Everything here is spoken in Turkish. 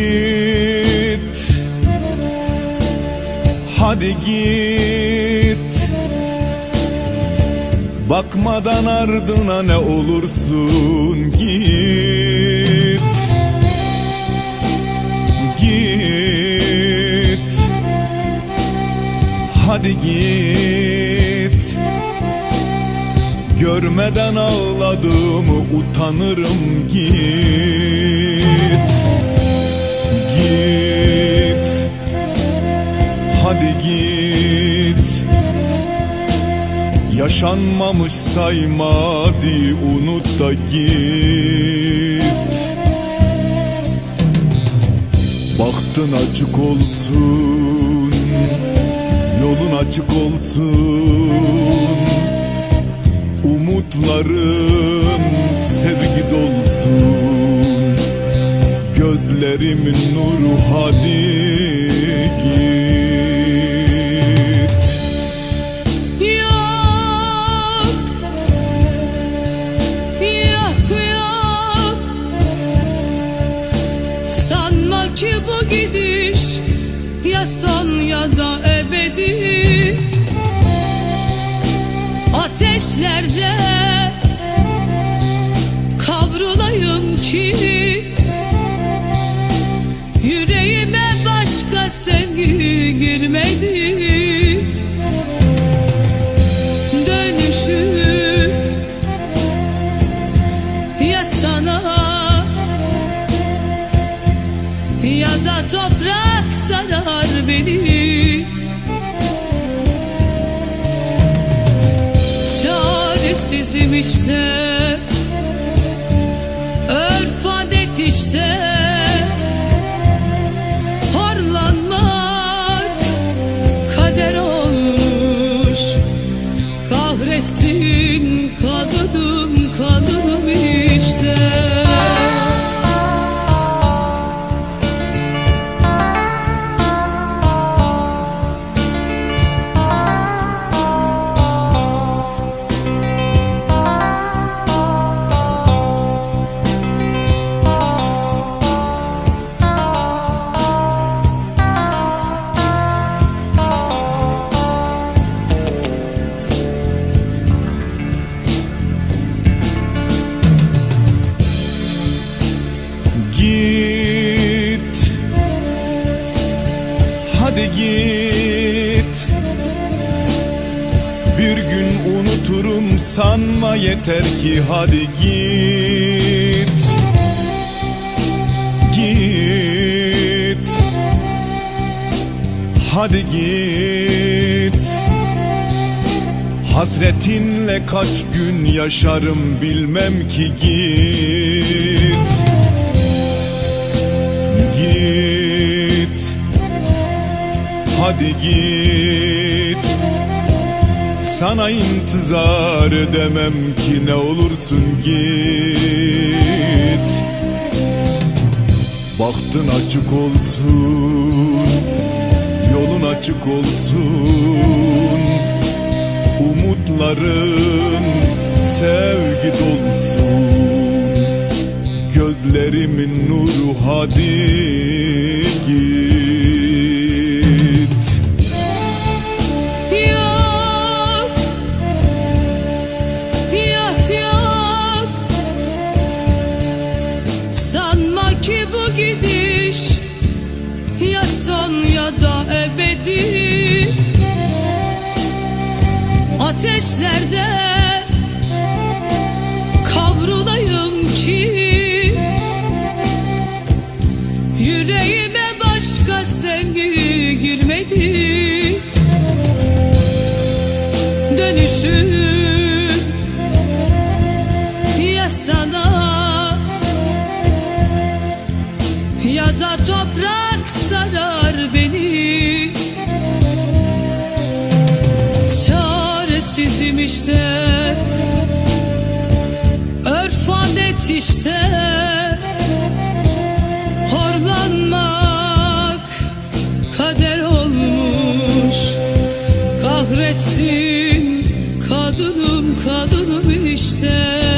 Git. Hadi git. Bakmadan ardına ne olursun git. Git. Hadi git. Görmeden ağladığımı utanırım git Yaşanmamış saymazi unut da git. Baktın açık olsun Yolun açık olsun. Umutların sevgi dolsun. Gözlerimin nuru hadi gidiş Ya son ya da ebedi. Ateşlerde Kavrulayım ki Ya da toprak sarar beni. Çaresizim işte. Örf adet işte sanma yeter ki hadi git. Git. Hadi git. Hasretinle kaç gün yaşarım bilmem ki git. Git. Hadi git Sana intizar edemem ki ne olursun git. Baktın açık olsun Yolun açık olsun. Umutların sevgi dolsun. Gözlerimin nuru hadi git gidiş Ya son ya da ebedi. Ateşlerde da toprak sarar beni. Çaresizim işte. Örf adet işte. Horlanmak kader olmuş. Kahretsin kadınım kadınım işte